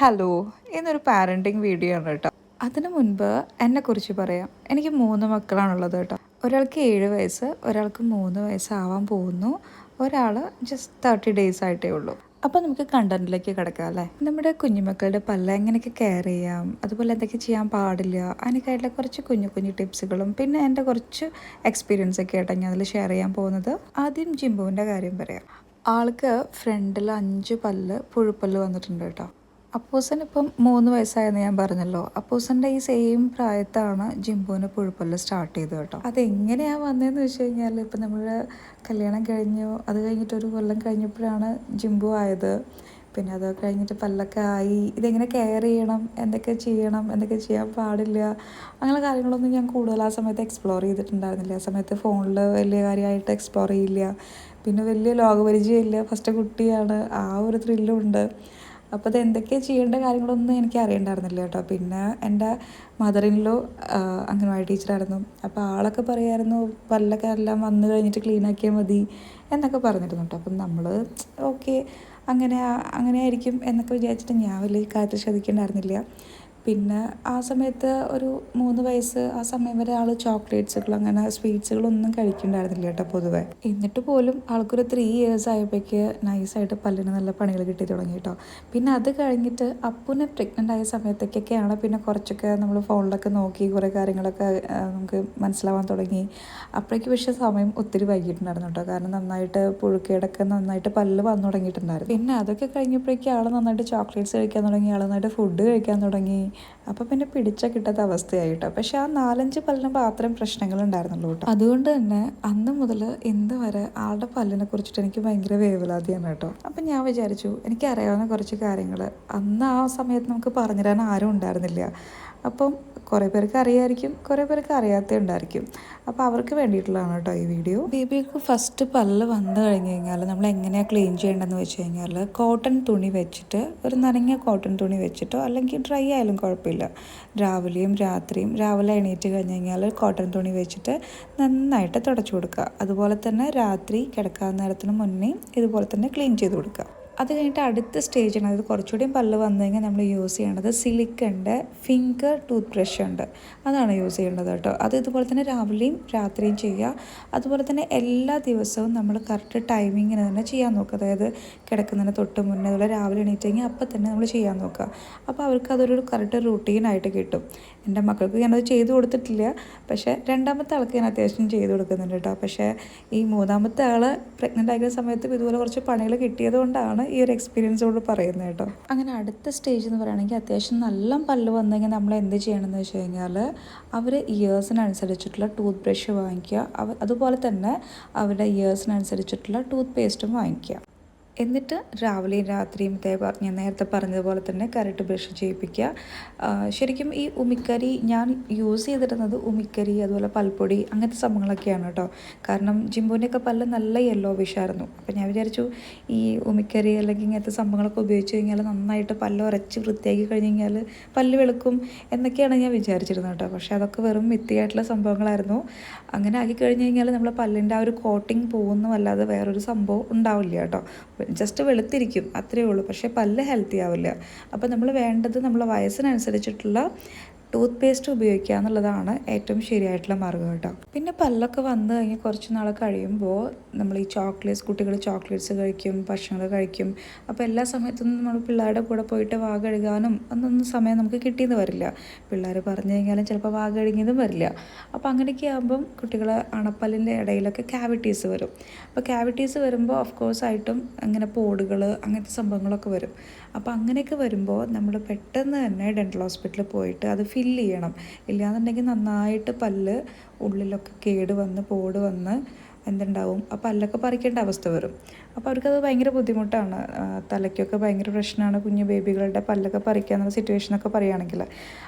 Hello ഇന്നൊരു parenting video ആണ് കേട്ടോ. അതിനു മുൻപ് എന്നെക്കുറിച്ച് പറയാം. എനിക്ക് മൂന്ന് മക്കളാണുള്ളത് കേട്ടോ. ഒരാൾക്ക് ഏഴ് വയസ്സ് ഒരാൾക്ക് മൂന്ന് വയസ്സാവാൻ പോകുന്നു. ഒരാൾ ജസ്റ്റ് തേർട്ടി ഡേയ്സ് ആയിട്ടേ ഉള്ളൂ. അപ്പോൾ നമുക്ക് കണ്ടന്റിലേക്ക് കിടക്കാം അല്ലേ? നമ്മുടെ കുഞ്ഞുമക്കളുടെ പല്ല എങ്ങനെയൊക്കെ കെയർ ചെയ്യാം? അതുപോലെ എന്തൊക്കെ ചെയ്യാൻ പാടില്ല? അതിനൊക്കെയായിട്ടുള്ള കുറച്ച് കുഞ്ഞു കുഞ്ഞു ടിപ്സുകളും പിന്നെ എന്റെ കുറച്ച് എക്സ്പീരിയൻസ് ഒക്കെ ആയിട്ടാണ് ഞാൻ അതിൽ ഷെയർ ചെയ്യാൻ പോകുന്നത്. ആദ്യം ജിംബുവിന്റെ കാര്യം പറയാം. ആൾക്ക് ഫ്രണ്ടിൽ അഞ്ച് പല്ല് പുഴുപ്പല്ല് വന്നിട്ടുണ്ട് കേട്ടോ. അപ്പൂസൻ ഇപ്പം മൂന്ന് വയസ്സായെന്ന് ഞാൻ പറഞ്ഞല്ലോ. അപ്പൂസന്റെ ഈ സെയിം പ്രായത്താണ് ജിംബുവിന് പുഴുപ്പല്ല് സ്റ്റാർട്ട് ചെയ്തത് കേട്ടോ. അതെങ്ങനെയാണ് വന്നതെന്ന് വെച്ച് കഴിഞ്ഞാൽ ഇപ്പം നമ്മൾ കല്യാണം കഴിഞ്ഞു അത് കഴിഞ്ഞിട്ട് ഒരു കൊല്ലം കഴിഞ്ഞപ്പോഴാണ് ജിംബു ആയത്. പിന്നെ അത് കഴിഞ്ഞിട്ട് പല്ലൊക്കെ ആയി. ഇതെങ്ങനെ കെയർ ചെയ്യണം? എന്തൊക്കെ ചെയ്യണം? എന്തൊക്കെ ചെയ്യാൻ പാടില്ല? അങ്ങനെ കാര്യങ്ങളൊന്നും ഞാൻ കൂടുതൽ ആ സമയത്ത് എക്സ്പ്ലോർ ചെയ്തിട്ടുണ്ടായിരുന്നില്ല. ആ സമയത്ത് ഫോണിൽ വലിയ കാര്യമായിട്ട് എക്സ്പ്ലോർ ചെയ്യില്ല. പിന്നെ വലിയ ലോകപരിചയമില്ല. ഫസ്റ്റ് കുട്ടിയാണ്. ആ ഒരു ത്രില്ലും ഉണ്ട്. അപ്പോൾ അത് എന്തൊക്കെയാണ് ചെയ്യേണ്ട കാര്യങ്ങളൊന്നും എനിക്ക് അറിയണ്ടായിരുന്നില്ല കേട്ടോ. പിന്നെ എന്റെ മദർ ഇൻലോ അംഗൻവാടി ടീച്ചറായിരുന്നു അപ്പോൾ ആളൊക്കെ പറയായിരുന്നു പല്ലൊക്കെ എല്ലാം വന്നു കഴിഞ്ഞിട്ട് ക്ലീൻ ആക്കിയാൽ മതി എന്നൊക്കെ പറഞ്ഞിരുന്നു കേട്ടോ. അപ്പം നമ്മൾ ഓക്കെ അങ്ങനെ അങ്ങനെ ആയിരിക്കും എന്നൊക്കെ വിചാരിച്ചിട്ട് ഞാൻ വലിയ കാര്യത്തിൽ ശ്രദ്ധിക്കേണ്ടായിരുന്നില്ല. പിന്നെ ആ സമയത്ത് ഒരു മൂന്ന് വയസ്സ് ആ സമയം വരെ ആൾ ചോക്ലേറ്റ്സുകൾ അങ്ങനെ സ്വീറ്റ്സുകളൊന്നും കഴിക്കണ്ടായിരുന്നില്ല കേട്ടോ പൊതുവെ. എന്നിട്ട് പോലും ആൾക്കൊരു ത്രീ ഇയേഴ്സ് ആയപ്പോഴേക്ക് നൈസായിട്ട് പല്ലിന് നല്ല പണികൾ കിട്ടി തുടങ്ങി കേട്ടോ. പിന്നെ അത് കഴിഞ്ഞിട്ട് അപ്പുനെ പ്രഗ്നന്റ് ആയ സമയത്തേക്കൊക്കെയാണ് പിന്നെ കുറച്ചൊക്കെ നമ്മൾ ഫോണിലൊക്കെ നോക്കി കുറേ കാര്യങ്ങളൊക്കെ നമുക്ക് മനസ്സിലാവാൻ തുടങ്ങി. അപ്പോഴേക്ക് പക്ഷേ സമയം ഒത്തിരി വൈകിട്ടുണ്ടായിരുന്നു കേട്ടോ. കാരണം നന്നായിട്ട് പുഴുക്കേടൊക്കെ നന്നായിട്ട് പല്ല് വന്നു തുടങ്ങിയിട്ടുണ്ടായിരുന്നു. പിന്നെ അതൊക്കെ കഴിഞ്ഞപ്പോഴേക്കും ആൾ നന്നായിട്ട് ചോക്ലേറ്റ്സ് കഴിക്കാൻ തുടങ്ങി ആൾ നന്നായിട്ട് ഫുഡ് കഴിക്കാൻ തുടങ്ങി. അപ്പോൾ പിന്നെ പിടിച്ച കിട്ടാത്ത അവസ്ഥയായിട്ടോ. പക്ഷെ ആ നാലഞ്ച് പല്ലിന് മാത്രം പ്രശ്നങ്ങൾ ഉണ്ടായിരുന്നുള്ളൂ കേട്ടോ. അതുകൊണ്ട് തന്നെ അന്ന് മുതൽ ഇന്ന് വരെ ആളുടെ പല്ലിനെ കുറിച്ചിട്ട് എനിക്ക് ഭയങ്കര വേവലാതിയാണ് കേട്ടോ. അപ്പം ഞാൻ വിചാരിച്ചു എനിക്കറിയാവുന്ന കുറച്ച് കാര്യങ്ങൾ അന്ന് ആ സമയത്ത് നമുക്ക് പറഞ്ഞുതരാൻ ആരും ഉണ്ടായിരുന്നില്ല. അപ്പം കുറേ പേർക്ക് അറിയായിരിക്കും കുറേ പേർക്ക് അറിയാത്ത ഉണ്ടായിരിക്കും. അപ്പോൾ അവർക്ക് വേണ്ടിയിട്ടുള്ളതാണ് കേട്ടോ ഈ വീഡിയോ. ബേബിക്ക് ഫസ്റ്റ് പല്ല് വന്നു കഴിഞ്ഞ് കഴിഞ്ഞാൽ നമ്മൾ എങ്ങനെയാണ് ക്ലീൻ ചെയ്യേണ്ടതെന്ന് വെച്ച് കഴിഞ്ഞാൽ കോട്ടൺ തുണി വെച്ചിട്ട് ഒരു നനഞ്ഞ കോട്ടൺ തുണി വെച്ചിട്ടോ അല്ലെങ്കിൽ ഡ്രൈ ആയാലും കുഴപ്പമില്ല. രാവിലെയും രാത്രിയും രാവിലെ എണീറ്റ് കഴിഞ്ഞ് കഴിഞ്ഞാൽ കോട്ടൺ തുണി വെച്ചിട്ട് നന്നായിട്ട് തുടച്ചു കൊടുക്കുക. അതുപോലെ തന്നെ രാത്രി കിടക്കാൻ നേരത്തിന് മുന്നേ ഇതുപോലെ തന്നെ ക്ലീൻ ചെയ്ത് കൊടുക്കുക. അത് കഴിഞ്ഞിട്ട് അടുത്ത സ്റ്റേജാണ് അതായത് കുറച്ചുകൂടിയും പല്ല് വന്നു കഴിഞ്ഞാൽ നമ്മൾ യൂസ് ചെയ്യേണ്ടത് സിലിക്കന്റെ ഫിംഗർ ടൂത്ത് ബ്രഷ് ഉണ്ട്. അതാണ് യൂസ് ചെയ്യേണ്ടത് കേട്ടോ. അത് ഇതുപോലെ തന്നെ രാവിലെയും രാത്രിയും ചെയ്യുക. അതുപോലെ തന്നെ എല്ലാ ദിവസവും നമ്മൾ കറക്റ്റ് ടൈമിങ്ങിന് തന്നെ ചെയ്യാൻ നോക്കുക. അതായത് കിടക്കുന്നതിന് തൊട്ട് മുന്നേ അതുപോലെ രാവിലെ എണീറ്റെങ്കിൽ അപ്പം തന്നെ നമ്മൾ ചെയ്യാൻ നോക്കുക. അപ്പോൾ അവർക്ക് അതൊരു കറക്റ്റ് റൂട്ടീനായിട്ട് കിട്ടും. എന്റെ മക്കൾക്ക് ഞാനത് ചെയ്തു കൊടുത്തിട്ടില്ല. പക്ഷേ രണ്ടാമത്തെ ആൾക്ക് ഞാൻ അത്യാവശ്യം ചെയ്തു കൊടുക്കുന്നുണ്ട് കേട്ടോ. പക്ഷേ ഈ മൂന്നാമത്തെ ആൾ പ്രഗ്നന്റ് ആയിരുന്ന സമയത്ത് ഇതുപോലെ കുറച്ച് പണികൾ കിട്ടിയത് കൊണ്ടാണ് ഈ ഒരു എക്സ്പീരിയൻസോട് പറയുന്നത് കേട്ടോ. അങ്ങനെ അടുത്ത സ്റ്റേജ് എന്ന് പറയുകയാണെങ്കിൽ അത്യാവശ്യം നല്ല പല്ല് വന്നെങ്കിൽ നമ്മൾ എന്ത് ചെയ്യണമെന്ന് വെച്ച് കഴിഞ്ഞാൽ അവർ ഇയേഴ്സിനനുസരിച്ചിട്ടുള്ള ടൂത്ത് ബ്രഷ് വാങ്ങിക്കുക അതുപോലെ തന്നെ അവരുടെ ഇയേഴ്സിനനുസരിച്ചിട്ടുള്ള ടൂത്ത് പേസ്റ്റും വാങ്ങിക്കുക. എന്നിട്ട് രാവിലെയും രാത്രിയും ഞാൻ നേരത്തെ പറഞ്ഞതുപോലെ തന്നെ കരട്ട് ബ്രഷ് ചെയ്യിപ്പിക്കുക. ശരിക്കും ഈ ഉമിക്കരി ഞാൻ യൂസ് ചെയ്തിരുന്നത് ഉമിക്കരി അതുപോലെ പൽപ്പൊടി അങ്ങനത്തെ സംഭവങ്ങളൊക്കെയാണ് കേട്ടോ. കാരണം ജിമ്പുവിന്റെയൊക്കെ പല്ല് നല്ല യെല്ലോ വിഷായിരുന്നു അപ്പം ഞാൻ വിചാരിച്ചു ഈ ഉമിക്കരി അല്ലെങ്കിൽ ഇങ്ങനത്തെ സംഭവങ്ങളൊക്കെ ഉപയോഗിച്ച് കഴിഞ്ഞാൽ നന്നായിട്ട് പല്ല് ഉരച്ച് വൃത്തിയാക്കി കഴിഞ്ഞ് കഴിഞ്ഞാൽ പല്ല് വെളുക്കും എന്നൊക്കെയാണ് ഞാൻ വിചാരിച്ചിരുന്നത് കേട്ടോ. പക്ഷേ അതൊക്കെ വെറും മിത്തിയായിട്ടുള്ള സംഭവങ്ങളായിരുന്നു. അങ്ങനെ ആക്കി കഴിഞ്ഞ് കഴിഞ്ഞാൽ നമ്മളെ പല്ലിന്റെ ആ ഒരു കോട്ടിങ് പോകുന്നതല്ലാതെ വേറൊരു സംഭവം ഉണ്ടാവില്ല കേട്ടോ. ജസ്റ്റ് വെളുത്തിരിക്കും അത്രയേ ഉള്ളൂ. പക്ഷേ പല്ല് ഹെൽത്തി ആവില്ല. അപ്പോൾ നമ്മൾ വേണ്ടത് നമ്മളെ വയസ്സിനനുസരിച്ചിട്ടുള്ള ടൂത്ത് പേസ്റ്റ് ഉപയോഗിക്കുക എന്നുള്ളതാണ് ഏറ്റവും ശരിയായിട്ടുള്ള മാർഗം കേട്ടോ. പിന്നെ പല്ലൊക്കെ വന്നു കഴിഞ്ഞ് കുറച്ച് നാൾ കഴിയുമ്പോൾ നമ്മൾ ഈ ചോക്ലേറ്റ്സ് കുട്ടികൾ ചോക്ലേറ്റ്സ് കഴിക്കും ഭക്ഷണങ്ങൾ കഴിക്കും. അപ്പോൾ എല്ലാ സമയത്തും നമ്മൾ പിള്ളേരുടെ കൂടെ പോയിട്ട് വാ കഴുകാനും അന്നൊന്നും സമയം നമുക്ക് കിട്ടിയെന്ന് വരില്ല. പിള്ളേർ പറഞ്ഞു കഴിഞ്ഞാലും ചിലപ്പോൾ വാ കഴുകിയതും വരില്ല. അപ്പോൾ അങ്ങനെയൊക്കെ ആകുമ്പം കുട്ടികളെ അണപ്പല്ലിന്റെ ഇടയിലൊക്കെ ക്യാവിറ്റീസ് വരും. അപ്പോൾ ക്യാവിറ്റീസ് വരുമ്പോൾ ഓഫ് കോഴ്സ് ആയിട്ടും അങ്ങനെ പോടുകൾ അങ്ങനത്തെ സംഭവങ്ങളൊക്കെ വരും. അപ്പോൾ അങ്ങനെയൊക്കെ വരുമ്പോൾ നമ്മൾ പെട്ടെന്ന് തന്നെ ഡെന്റൽ ഹോസ്പിറ്റലിൽ പോയിട്ട് അത് ഫില്ല് ചെയ്യണം. ഇല്ലാന്നുണ്ടെങ്കിൽ നന്നായിട്ട് പല്ല് ഉള്ളിലൊക്കെ കേട് വന്ന് പോട് വന്ന് എന്തുണ്ടാവും? ആ പല്ലൊക്കെ പറിക്കേണ്ട അവസ്ഥ വരും. അപ്പോൾ അവർക്കത് ഭയങ്കര ബുദ്ധിമുട്ടാണ്. തലയ്ക്കൊക്കെ ഭയങ്കര പ്രശ്നമാണ് കുഞ്ഞു ബേബികളുടെ പല്ലൊക്കെ പറിക്കുക എന്നുള്ള സിറ്റുവേഷനൊക്കെ പറയുകയാണെങ്കിൽ.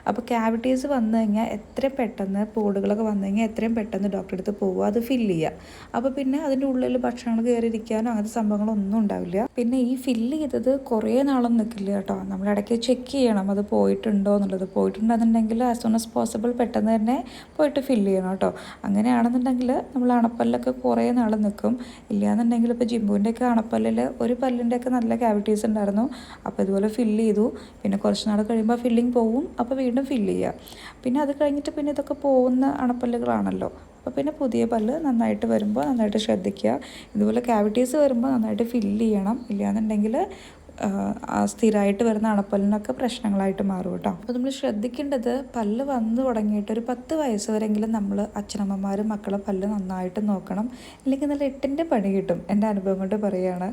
അപ്പോൾ ക്യാവിറ്റീസ് വന്നു കഴിഞ്ഞാൽ എത്രയും പെട്ടെന്ന് പോടുകളൊക്കെ വന്നു കഴിഞ്ഞാൽ എത്രയും പെട്ടെന്ന് ഡോക്ടറെ അടുത്ത് പോവുക അത് ഫില്ല് ചെയ്യുക. അപ്പോൾ പിന്നെ അതിന്റെ ഉള്ളിൽ ഭക്ഷണങ്ങൾ കയറിയിരിക്കാനോ അങ്ങനത്തെ സംഭവങ്ങളൊന്നും ഉണ്ടാവില്ല. പിന്നെ ഈ ഫില്ല് ചെയ്തത് കുറേ നാളൊന്നും നിൽക്കില്ല കേട്ടോ. നമ്മൾ ഇടയ്ക്ക് ചെക്ക് ചെയ്യണം അത് പോയിട്ടുണ്ടോ എന്നുള്ളത്. പോയിട്ടുണ്ടെന്നുണ്ടെങ്കിൽ ആസ് സൂൺ ആസ് പോസിബിൾ പെട്ടെന്ന് തന്നെ പോയിട്ട് ഫില്ല് ചെയ്യണം കേട്ടോ. അങ്ങനെയാണെന്നുണ്ടെങ്കിൽ നമ്മൾ അണപ്പല്ലൊക്കെ കുറേ നാൾ നിൽക്കും ഇല്ലയെന്നുണ്ടെങ്കിൽ ഇപ്പോൾ ജിമ്പുവിന്റെ എനിക്ക് അണപ്പല്ലിൽ ഒരു പല്ലിന്റെയൊക്കെ നല്ല ക്യാവിറ്റീസ് ഉണ്ടായിരുന്നു. അപ്പോൾ ഇതുപോലെ ഫില്ല് ചെയ്തു. പിന്നെ കുറച്ച് നാൾ കഴിയുമ്പോൾ ഫില്ലിങ് പോവും. അപ്പോൾ വീണ്ടും ഫില്ല് ചെയ്യുക പിന്നെ അത് കഴിഞ്ഞിട്ട് പിന്നെ ഇതൊക്കെ പോകുന്ന അണപ്പല്ലുകളാണല്ലോ. അപ്പോൾ പിന്നെ പുതിയ പല്ല് നന്നായിട്ട് വരുമ്പോൾ നന്നായിട്ട് ശ്രദ്ധിക്കുക. ഇതുപോലെ ക്യാവിറ്റീസ് വരുമ്പോൾ നന്നായിട്ട് ഫില്ല് ചെയ്യണം. ഇല്ലയെന്നുണ്ടെങ്കിൽ സ്ഥിരമായിട്ട് വരുന്ന അണപ്പല്ലിനൊക്കെ പ്രശ്നങ്ങളായിട്ട് മാറും കേട്ടോ. അപ്പോൾ നമ്മൾ ശ്രദ്ധിക്കേണ്ടത് പല്ല് വന്നു തുടങ്ങിയിട്ട് ഒരു പത്ത് വയസ്സ് വരെങ്കിലും നമ്മൾ അച്ഛനമ്മമാരും മക്കളെ പല്ല് നന്നായിട്ട് നോക്കണം. അല്ലെങ്കിൽ നല്ല എട്ടിന്റെ പണി കിട്ടും എന്റെ അനുഭവം കൊണ്ട് പറയുകയാണ്.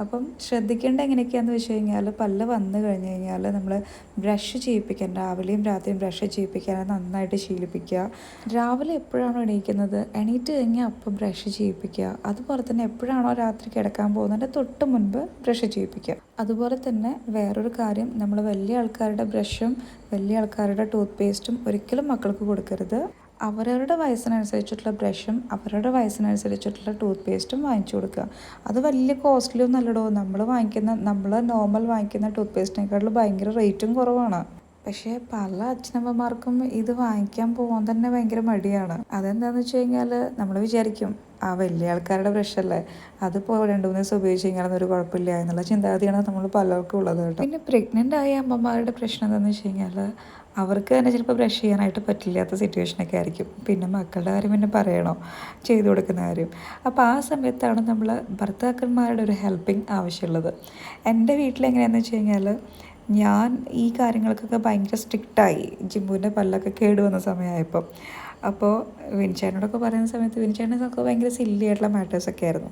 അപ്പം ശ്രദ്ധിക്കേണ്ട എങ്ങനെയൊക്കെയാണെന്ന് വെച്ച് കഴിഞ്ഞാൽ പല്ല് വന്നു കഴിഞ്ഞ് കഴിഞ്ഞാൽ നമ്മൾ ബ്രഷ് ചെയ്യിപ്പിക്കാൻ രാവിലെയും രാത്രിയും ബ്രഷ് ചെയ്യിപ്പിക്കാൻ നന്നായിട്ട് ശീലിപ്പിക്കുക. രാവിലെ എപ്പോഴാണോ എണീക്കുന്നത്? എണീറ്റ് കഴിഞ്ഞാൽ അപ്പം ബ്രഷ് ചെയ്യിപ്പിക്കുക. അതുപോലെ തന്നെ എപ്പോഴാണോ രാത്രി കിടക്കാൻ പോകുന്നതിന്റെ തൊട്ട് മുൻപ് ബ്രഷ് ചെയ്യിപ്പിക്കുക. അതുപോലെ തന്നെ വേറൊരു കാര്യം നമ്മൾ വലിയ ആൾക്കാരുടെ ബ്രഷും വലിയ ആൾക്കാരുടെ ടൂത്ത് പേസ്റ്റും ഒരിക്കലും മക്കൾക്ക് കൊടുക്കരുത്. അവരവരുടെ വയസ്സിനനുസരിച്ചിട്ടുള്ള ബ്രഷും അവരുടെ വയസ്സിനനുസരിച്ചിട്ടുള്ള ടൂത്ത് പേസ്റ്റും വാങ്ങിച്ചു കൊടുക്കുക. അത് വലിയ കോസ്റ്റ്ലി ഒന്നും അല്ലടോ. നമ്മൾ വാങ്ങിക്കുന്ന നമ്മൾ നോർമൽ വാങ്ങിക്കുന്ന ടൂത്ത് പേസ്റ്റിനേക്കാളും ഭയങ്കര റേറ്റും കുറവാണ്. പക്ഷേ പല അച്ഛനമ്മമാർക്കും ഇത് വാങ്ങിക്കാൻ പോകാൻ തന്നെ ഭയങ്കര മടിയാണ്. അതെന്താണെന്ന് വെച്ച് കഴിഞ്ഞാൽ നമ്മൾ വിചാരിക്കും ആ വലിയ ആൾക്കാരുടെ ബ്രഷല്ലേ അതിപ്പോൾ രണ്ട് മൂന്ന് ദിവസം ഉപയോഗിച്ച് കഴിഞ്ഞാൽ ഒരു കുഴപ്പമില്ല എന്നുള്ള ചിന്താഗതിയാണ് നമ്മൾ പലർക്കും ഉള്ളത് കേട്ടോ. പിന്നെ പ്രഗ്നന്റ് ആയ അമ്മമാരുടെ പ്രശ്നം എന്താണെന്ന് വെച്ച് കഴിഞ്ഞാൽ അവർക്ക് തന്നെ ചിലപ്പോൾ ബ്രഷ് ചെയ്യാനായിട്ട് പറ്റില്ലാത്ത സിറ്റുവേഷനൊക്കെ ആയിരിക്കും. പിന്നെ മക്കളുടെ കാര്യം പിന്നെ പറയണോ ചെയ്തു കൊടുക്കുന്ന കാര്യം. അപ്പോൾ ആ സമയത്താണ് നമ്മൾ ഭർത്താക്കന്മാരുടെ ഒരു ഹെൽപ്പിംഗ് ആവശ്യമുള്ളത്. എന്റെ വീട്ടിലെങ്ങനെയാണെന്ന് വെച്ച് കഴിഞ്ഞാൽ ഞാൻ ഈ കാര്യങ്ങൾക്കൊക്കെ ഭയങ്കര സ്ട്രിക്റ്റായി. ജിമ്പുവിന്റെ പല്ലൊക്കെ കേടുവന്ന സമയമായപ്പോൾ അപ്പോൾ വിൻചേനോടൊക്കെ പറയുന്ന സമയത്ത് വിൻചേനൊക്കെ ഭയങ്കര സില്ലി ആയിട്ടുള്ള മാറ്റേഴ്സൊക്കെ ആയിരുന്നു.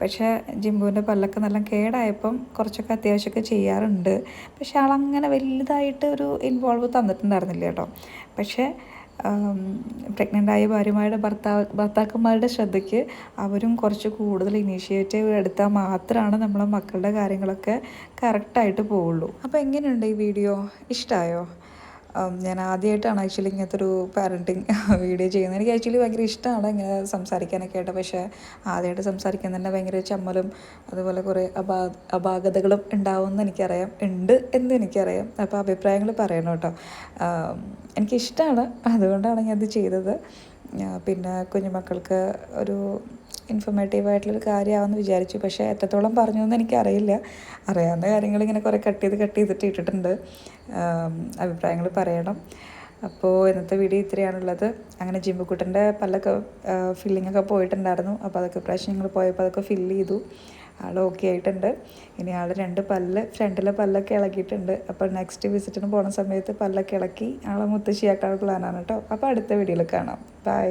പക്ഷേ ജിമ്പുവിന്റെ പല്ലൊക്കെ നല്ല കേടായപ്പം കുറച്ചൊക്കെ അത്യാവശ്യമൊക്കെ ചെയ്യാറുണ്ട്. പക്ഷേ ആളങ്ങനെ വലുതായിട്ട് ഒരു ഇൻവോൾവ് തന്നിട്ടുണ്ടായിരുന്നില്ല കേട്ടോ. പക്ഷേ പ്രഗ്നന്റ് ആയ ഭാര്യമാരുടെ ഭർത്താവ് ഭർത്താക്കന്മാരുടെ ശ്രദ്ധയ്ക്ക് അവരും കുറച്ച് കൂടുതൽ ഇനീഷ്യേറ്റീവ് എടുത്താൽ മാത്രമാണ് നമ്മളെ മക്കളുടെ കാര്യങ്ങളൊക്കെ കറക്റ്റായിട്ട് പോവുള്ളൂ. അപ്പോൾ എങ്ങനെയുണ്ട് ഈ വീഡിയോ? ഇഷ്ടമായോ ഞാൻ ആദ്യമായിട്ടാണ് ആക്ച്വലി ഇങ്ങനത്തെ ഒരു പാരന്റിങ് വീഡിയോ ചെയ്യുന്നത്. എനിക്ക് ആക്ച്വലി ഭയങ്കര ഇഷ്ടമാണ് ഇങ്ങനെ സംസാരിക്കാനൊക്കെ ആയിട്ട്. പക്ഷേ ആദ്യമായിട്ട് സംസാരിക്കാൻ തന്നെ ഭയങ്കര ചമ്മലും അതുപോലെ കുറേ അപാ അപാകതകളും ഉണ്ടാവുമെന്ന് എനിക്കറിയാം. ഉണ്ട് എന്ന് എനിക്കറിയാം. അപ്പോൾ അഭിപ്രായങ്ങൾ പറയണം കേട്ടോ. എനിക്കിഷ്ടമാണ് അതുകൊണ്ടാണ് ഞാൻ ഞാനത് ചെയ്തത്. പിന്നെ കുഞ്ഞുമക്കൾക്ക് ഒരു ഇൻഫോർമേറ്റീവ് ആയിട്ടുള്ളൊരു കാര്യമാണെന്ന് വിചാരിച്ചു. പക്ഷേ എത്രത്തോളം പറഞ്ഞു എന്ന് എനിക്കറിയില്ല. അറിയാവുന്ന കാര്യങ്ങൾ ഇങ്ങനെ കുറേ കട്ട് ചെയ്ത് കട്ട് ചെയ്തിട്ട് ഇട്ടിട്ടുണ്ട്. അഭിപ്രായങ്ങൾ പറയണം. അപ്പോൾ ഇന്നത്തെ വീഡിയോ ഇത്രയാണുള്ളത്. അങ്ങനെ ജിമ്മുക്കുട്ടന്റെ പല്ലൊക്കെ ഒക്കെ പോയിട്ടുണ്ടായിരുന്നു. അപ്പോൾ അതൊക്കെ പ്രാവശ്യം ഞങ്ങൾ പോയപ്പോൾ അതൊക്കെ ഫില്ല് ചെയ്തു. ആൾ ഓക്കെ ആയിട്ടുണ്ട്. ഇനി ആൾ രണ്ട് പല്ല് ഫ്രണ്ടിലെ പല്ലൊക്കെ ഇളക്കിയിട്ടുണ്ട് അപ്പോൾ നെക്സ്റ്റ് വിസിറ്റിന് പോകുന്ന സമയത്ത് പല്ലൊക്കെ ഇളക്കി ആളെ മുത്തശ്ശിയാക്കാനുള്ള പ്ലാനാണ് കേട്ടോ. അപ്പോൾ അടുത്ത വീഡിയോയിൽ കാണാം. ബൈ